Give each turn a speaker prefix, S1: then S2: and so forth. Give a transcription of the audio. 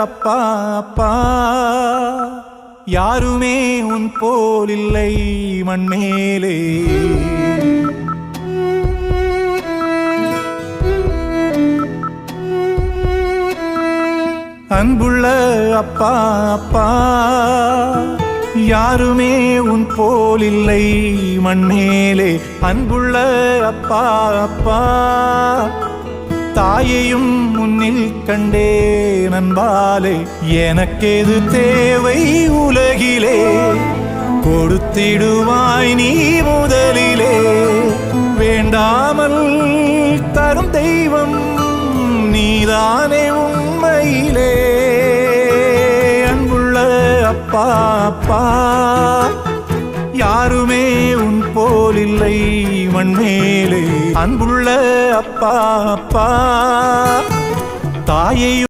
S1: அப்பா அப்பா. யாருமே உன் போலில்லை மண்மேலே. அன்புள்ள அப்பா அப்பா. யாருமே உன் போலில்லை மண்மேலே. அன்புள்ள அப்பா அப்பா. தாயையும் முன்னில் கண்டே நண்பாலே எனக்கேது தேவை உலகிலே? கொடுத்திடுவாய் நீ முதலிலே. வேண்டாமல் தரும் தெய்வம் நீதானே உண்மையிலே. அன்புள்ள அப்பா அப்பா. போலில்லை மண்மேலே அன்புள்ள அப்பா அப்பா. தாயை